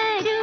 மலரும்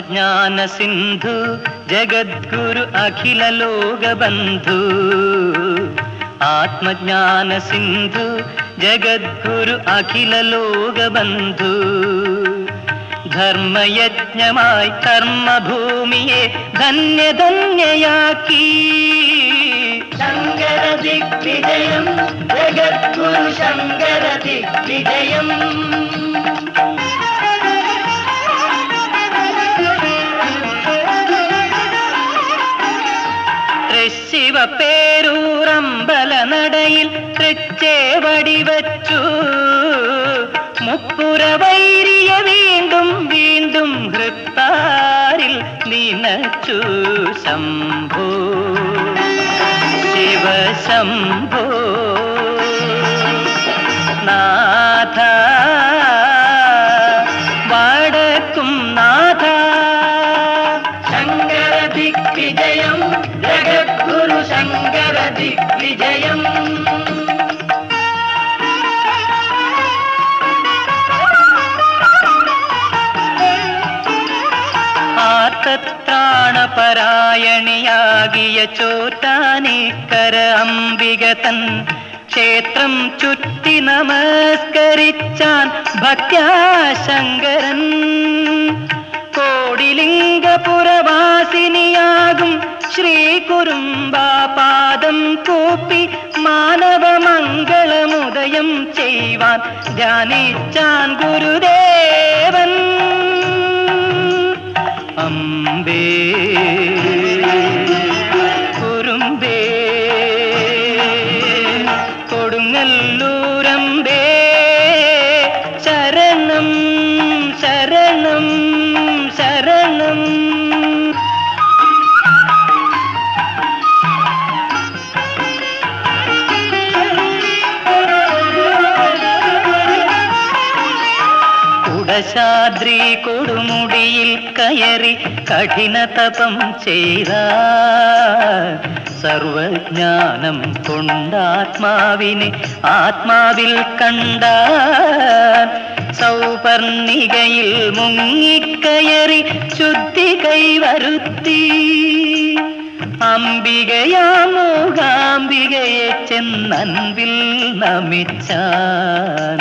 ആത്മജ്ഞാന സിന്ധു ജഗദ്ഗുരു അഖില ലോകബന്ധു ആത്മജ്ഞാന സിന്ധു ജഗദ്ഗുരു അഖില ലോകബന്ധു ധർമ്മയജ്ഞമായി കർമ്മഭൂമിയെ ധന്യധന്യയാക്കി ശങ്കര ദിഗ്വിജയം ജഗദ്ഗുരു ശങ്കര ദിഗ്വിജയം ശംഭോ ശിവശംഭോ നാഥ വടക്കും നാഥ. ശങ്കര ദിഗ്വിജയം ജഗദ്ഗുരു ശങ്കര ദിഗ്വിജയം ലോകത്രാണപരായണിയാകിയ ചോറ്റാനേക്കര അംബിക തൻ ക്ഷേത്രം ചുറ്റി നമസ്കരിച്ചാൻ ഭക്യാശങ്കരൻ. കോടിലിംഗപുരവാസിനിയാകും ശ്രീ കുറുമ്പാപാദം കൂപ്പി മാനവമംഗളമുദയം ചെയ്യുവാൻ ധ്യാനിച്ചാൻ ഗുരുദേവൻ. தேவ കുടശാദ്രി കൊടുമുടിയിൽ കയറി കഠിന തപം ചെയ്ത. സർവജ്ഞാനം കൊണ്ടാത്മാവിനെ ആത്മാവിൽ കണ്ട. സൗപർണികയിൽ മുങ്ങിക്കയറി ശുദ്ധി കൈവരുത്തി അംബികയാമൂകാംബികയെ ചെന്നൻപിൽ നമിച്ചാൻ.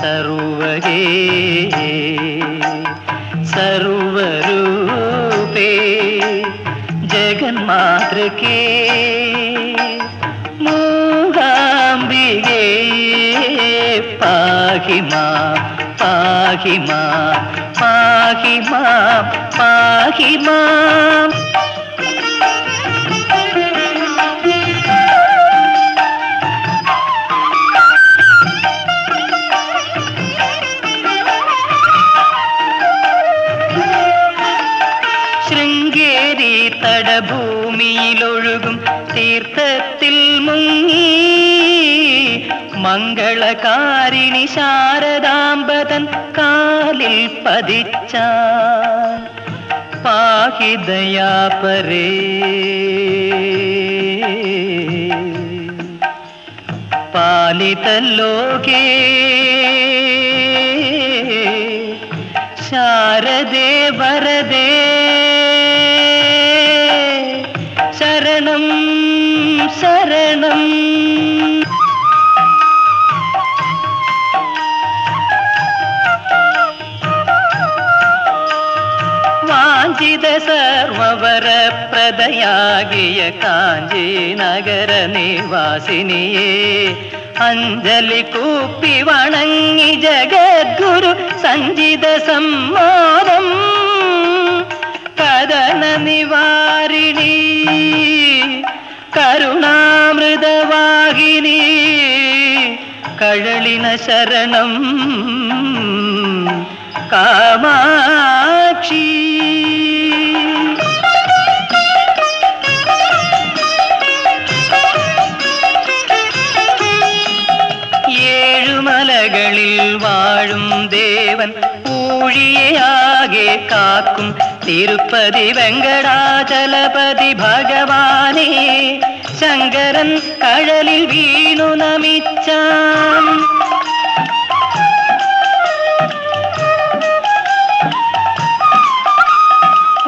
സർവകേ സർവരൂപേ ജഗന്മാതൃകേ. മൂകാംബികേ പാഹിമാ പാഹിമാ പാഹിമാ പാഹിമാ. മംഗളകാരിണി ശാരദാംബതൻ കാലിൽ പതിച്ച പാഹിദയാപരേ പാലിതല്ലോകേ ശാരദേ വരദേ. സർവവരപ്രദയാകിയ കാഞ്ചി നഗര നിവാസിനിയെ അഞ്ജലി കൂപ്പി വണങ്ങി ജഗദ്ഗുരു സഞ്ചിത സമ്മാനം. കഥന നിവാരിണി കരുണാമൃതവാഹിനി കഴളിന ശരണം. കാമാക്ഷി ദേവൻ ഊഴിയാകെ കാക്കും. തിരുപ്പതി വെങ്കടാചലപതി ഭഗവാനെ ശങ്കരൻ കഴലിൽ വീണു നമിച്ചാൻ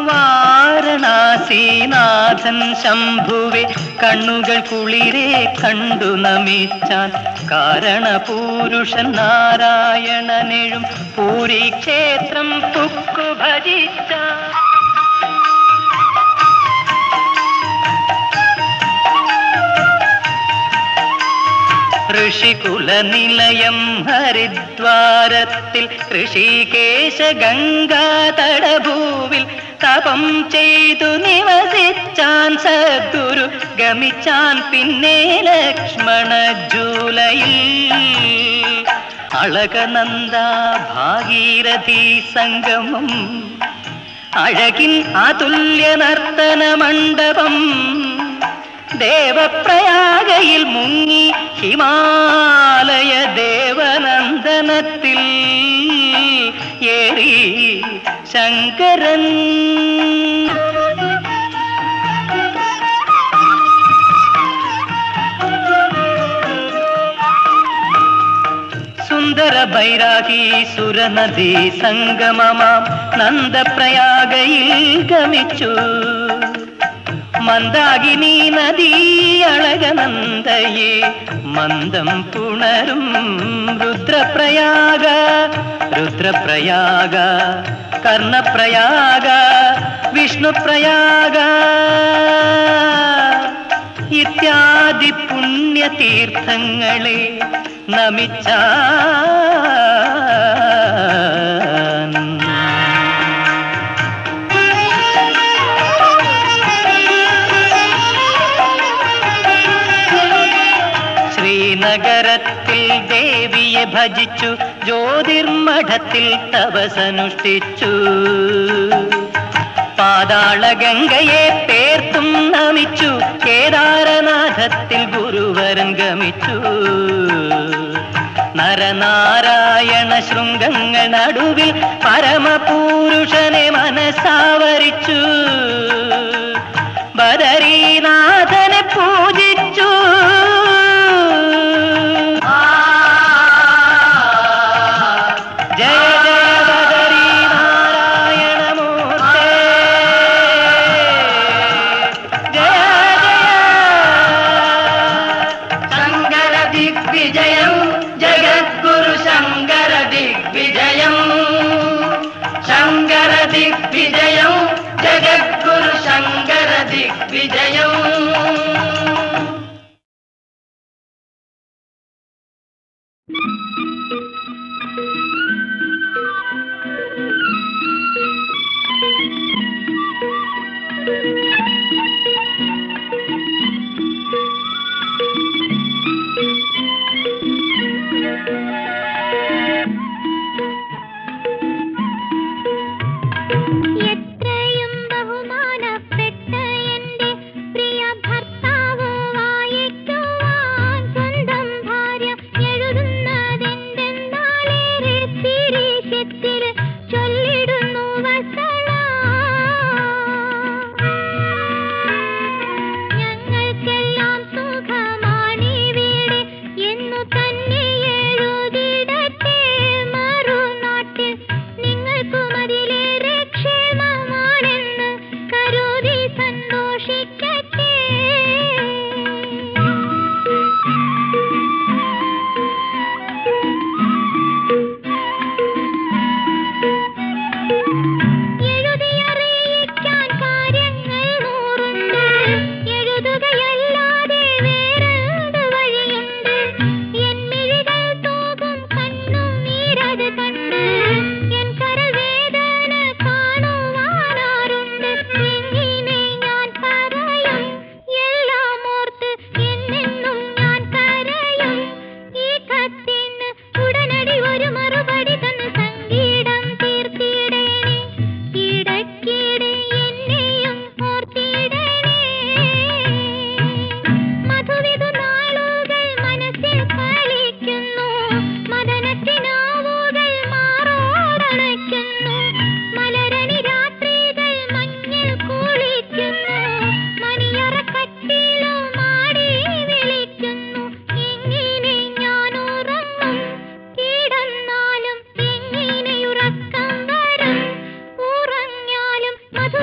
ശംഭുവേ ശംഭുവെ കണ്ണുകൾ കുളിരെ കണ്ടു നമിച്ചാൻ. കാരണപൂരുഷൻ നാരായണനെഴും പൂരി ക്ഷേത്രം പുക്കു ഭജിച്ച ഋഷികുല നിലയം ഹരിദ്വാരത്തിൽ ഋഷികേശ ഗംഗാ തടഭൂവിൽ തപം ചെയ്തു നിവസിച്ചാൻ സദ്ഗുരു ഗമിച്ചാൻ പിന്നെ ലക്ഷ്മണ ജൂലയിൽ. അളകനന്ദ ഭാഗീരഥി സംഗമം അഴകിൻ അതുല്യ നർത്തന മണ്ഡപം ദേവപ്രയാഗയിൽ മുങ്ങി ഹിമാലയ ദേവനന്ദനത്തിൽ. ஏறி சங்கரன். சுந்தர பைராகி சுரநதி சங்கமமாம் நந்த பிரயாகையில் கமிச்சு. மந்தாகினி நதி அழகநந்தையே മന്ദം പുണരും രുദ്രപ്രയാഗ രുദ്രപ്രയാഗ കർണപ്രയാഗ വിഷ്ണുപ്രയാഗ. ഇത്യാദി പുണ്യതീർത്ഥങ്ങളെ നമിച്ചാ നഗരത്തിൽ ദേവിയെ ഭജിച്ചു ജ്യോതിർമഠത്തിൽ തപസനുഷ്ഠിച്ചു പാതാള ഗംഗയെ പേർത്തും നമിച്ചു കേദാരനാഥത്തിൽ ഗുരുവരൻ ഗമിച്ചു നരനാരായണ ശൃംഗങ്ങൾ നടുവിൽ പരമപൂരുഷനെ മനസ്സാവരിച്ചു. ബദരീനാഥനെ പൂജിച്ചു. दिग्विजयं जगद्गुरुशङ्कर दिग्विजयम्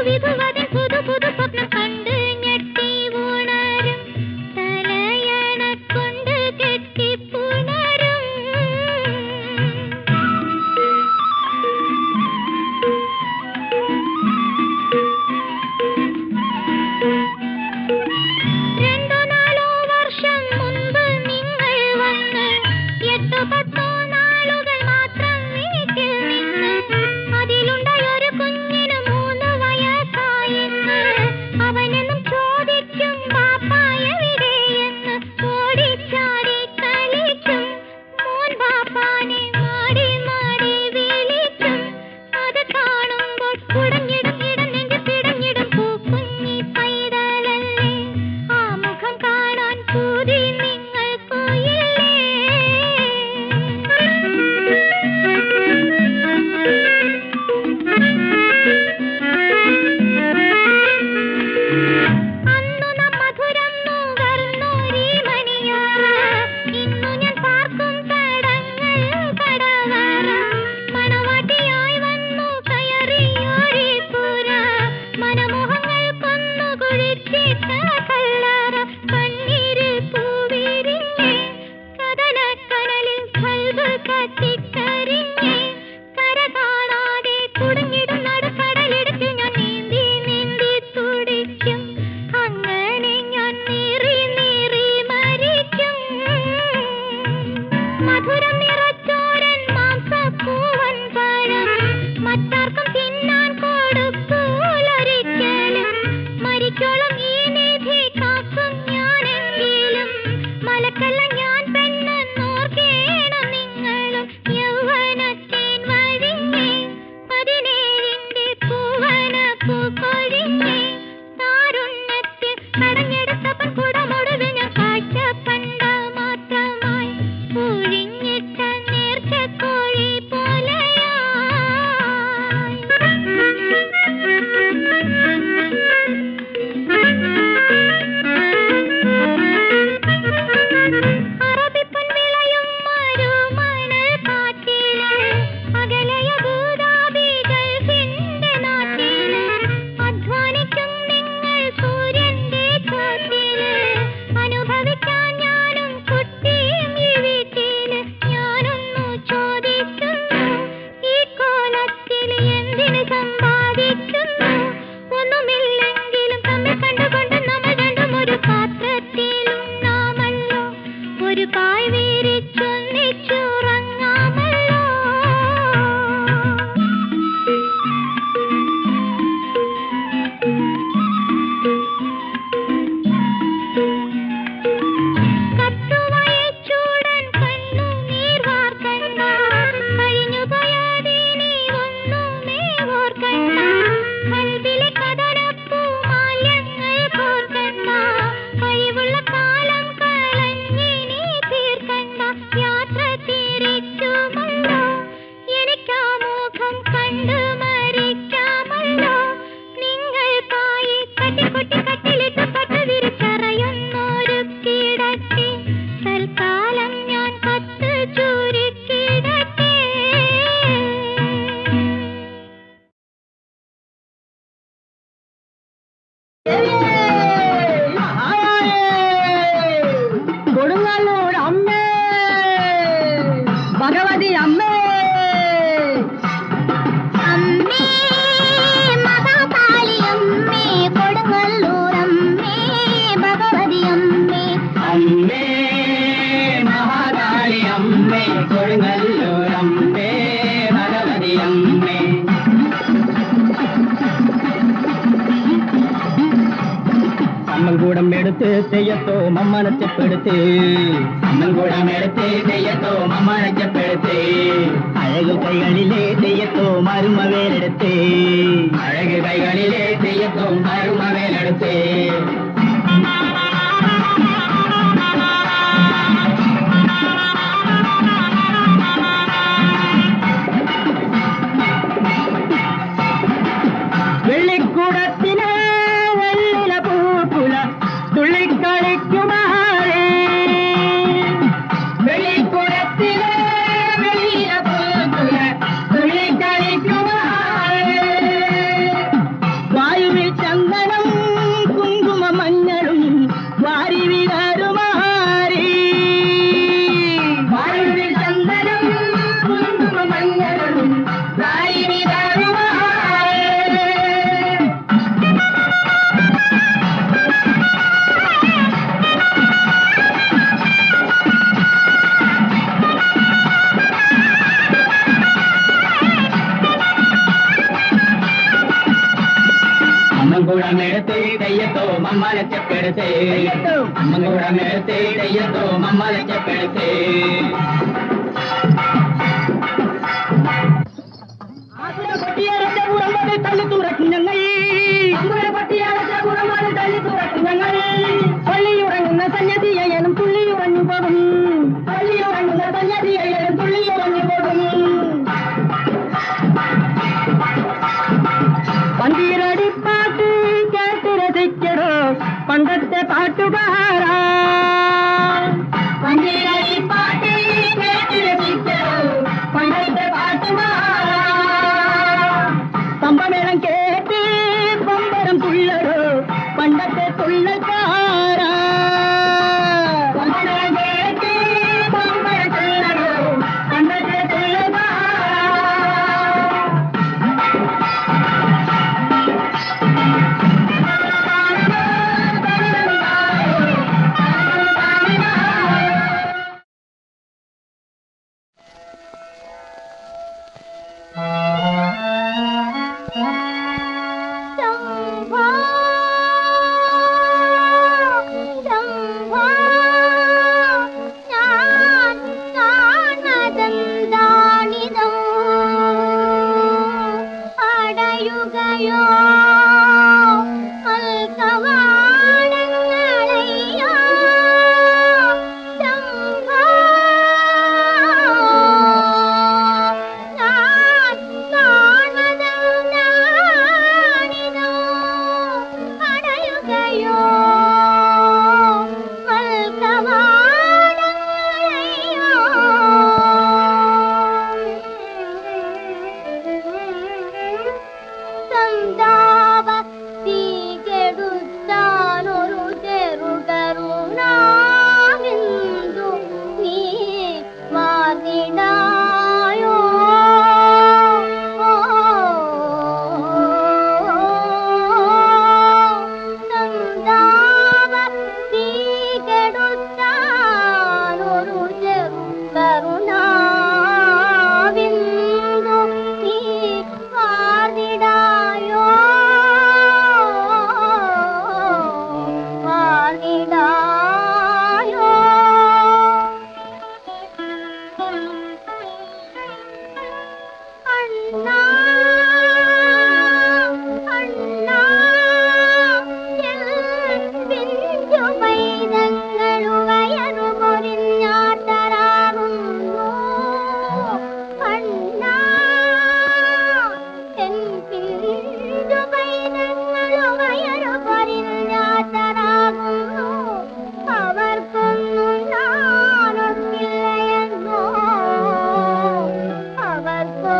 ಪರಿಧವ எடுத்து செய்யத்தோ மம்மன செப்படுத்து. அம்மங்குளம் எடுத்து செய்யத்தோ மம்மன செப்படுத்து. அழகு கைகளிலே செய்யத்தோ மரும வேலெடுத்து அழகு கைகளிலே செய்யத்தோ மரும வேலெடுத்து కూడా ميڙي ٿو مما نه چئي ته گهوڙا ميڙي ٿو ماما نه چئي رکي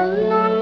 Música